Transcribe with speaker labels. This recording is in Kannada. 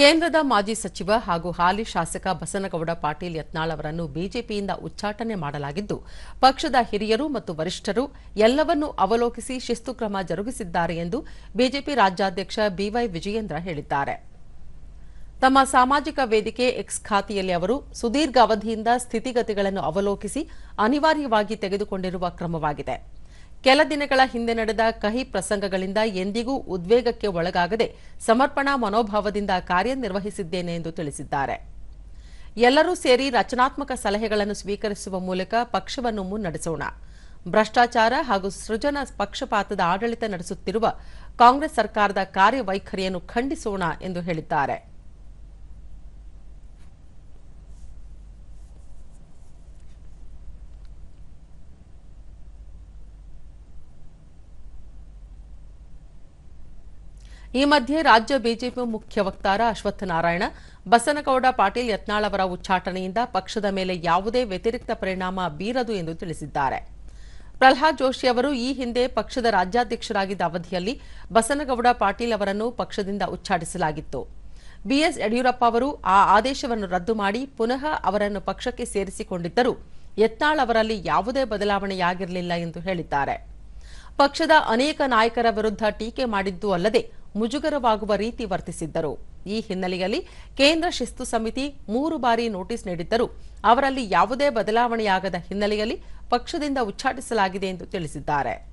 Speaker 1: ಕೇಂದ್ರದ ಮಾಜಿ ಸಚಿವ ಹಾಗೂ ಹಾಲಿ ಶಾಸಕ ಬಸನಗೌಡ ಪಾಟೀಲ್ ಯತ್ನಾಳ್ ಅವರನ್ನು ಬಿಜೆಪಿಯಿಂದ ಉಚ್ಚಾಟನೆ ಮಾಡಲಾಗಿದ್ದು, ಪಕ್ಷದ ಹಿರಿಯರು ಮತ್ತು ವರಿಷ್ಠರು ಎಲ್ಲವನ್ನೂ ಅವಲೋಕಿಸಿ ಶಿಸ್ತು ಕ್ರಮ ಜರುಗಿಸಿದ್ದಾರೆ ಎಂದು ಬಿಜೆಪಿ ರಾಜ್ಯಾಧ್ಯಕ್ಷ ಬಿವೈ ವಿಜಯೇಂದ್ರ ಹೇಳಿದ್ದಾರೆ. ತಮ್ಮ ಸಾಮಾಜಿಕ ವೇದಿಕೆ ಎಕ್ಸ್ ಖಾತೆಯಲ್ಲಿ ಅವರು ಸುದೀರ್ಘ ಅವಧಿಯಿಂದ ಸ್ಥಿತಿಗತಿಗಳನ್ನು ಅವಲೋಕಿಸಿ ಅನಿವಾರ್ಯವಾಗಿ ತೆಗೆದುಕೊಂಡಿರುವ ಕ್ರಮವಾಗಿದೆ. ಕೆಲ ದಿನಗಳ ಹಿಂದೆ ನಡೆದ ಕಹಿ ಪ್ರಸಂಗಗಳಿಂದ ಎಂದಿಗೂ ಉದ್ವೇಗಕ್ಕೆ ಒಳಗಾಗದೆ ಸಮರ್ಪಣಾ ಮನೋಭಾವದಿಂದ ಕಾರ್ಯನಿರ್ವಹಿಸಿದ್ದೇನೆ ಎಂದು ತಿಳಿಸಿದ್ದಾರೆ. ಎಲ್ಲರೂ ಸೇರಿ ರಚನಾತ್ಮಕ ಸಲಹೆಗಳನ್ನು ಸ್ವೀಕರಿಸುವ ಮೂಲಕ ಪಕ್ಷವನ್ನು ಮುನ್ನಡೆಸೋಣ. ಭ್ರಷ್ಟಾಚಾರ ಹಾಗೂ ಸೃಜನ ಪಕ್ಷಪಾತದ ಆಡಳಿತ ನಡೆಸುತ್ತಿರುವ ಕಾಂಗ್ರೆಸ್ ಸರ್ಕಾರದ ಕಾರ್ಯವೈಖರಿಯನ್ನು ಖಂಡಿಸೋಣ ಎಂದು ಹೇಳಿದ್ದಾರೆ. ಈ ಮಧ್ಯೆ ರಾಜ್ಯ ಬಿಜೆಪಿ ಮುಖ್ಯ ವಕ್ತಾರ ಅಶ್ವತ್ಥ ನಾರಾಯಣ ಬಸನಗೌಡ ಪಾಟೀಲ್ ಯತ್ನಾಳ್ ಅವರ ಉಚ್ಚಾಟನೆಯಿಂದ ಪಕ್ಷದ ಮೇಲೆ ಯಾವುದೇ ವ್ಯತಿರಿಕ್ತ ಪರಿಣಾಮ ಬೀರದು ಎಂದು ತಿಳಿಸಿದ್ದಾರೆ. ಪ್ರಲ್ಹಾದ್ ಜೋಶಿ ಅವರು ಈ ಹಿಂದೆ ಪಕ್ಷದ ರಾಜ್ಯಾಧ್ಯಕ್ಷರಾಗಿದ್ದ ಅವಧಿಯಲ್ಲಿ ಬಸನಗೌಡ ಪಾಟೀಲ್ ಅವರನ್ನು ಪಕ್ಷದಿಂದ ಉಚ್ಚಾಟಿಸಲಾಗಿತ್ತು. ಬಿಎಸ್ ಯಡಿಯೂರಪ್ಪ ಅವರು ಆ ಆದೇಶವನ್ನು ರದ್ದು ಮಾಡಿ ಪುನಃ ಅವರನ್ನು ಪಕ್ಷಕ್ಕೆ ಸೇರಿಸಿಕೊಂಡಿದ್ದರೂ ಯತ್ನಾಳ್ ಅವರಲ್ಲಿ ಯಾವುದೇ ಬದಲಾವಣೆಯಾಗಿರಲಿಲ್ಲ ಎಂದು ಹೇಳಿದ್ದಾರೆ. ಪಕ್ಷದ ಅನೇಕ ನಾಯಕರ ವಿರುದ್ಧ ಟೀಕೆ ಮಾಡಿದ್ದು ಅಲ್ಲದೆ ಮುಜುಗರವಾಗುವ ರೀತಿ ವರ್ತಿಸಿದ್ದರು. ಈ ಹಿನ್ನೆಲೆಯಲ್ಲಿ ಕೇಂದ್ರ ಶಿಸ್ತು ಸಮಿತಿ ಮೂರು ಬಾರಿ ನೋಟಿಸ್ ನೀಡಿದ್ದರೂ ಅವರಲ್ಲಿ ಯಾವುದೇ ಬದಲಾವಣೆಯಾಗದ ಹಿನ್ನೆಲೆಯಲ್ಲಿ ಪಕ್ಷದಿಂದ ಉಚ್ಚಾಟಿಸಲಾಗಿದೆ ಎಂದು ತಿಳಿಸಿದ್ದಾರೆ.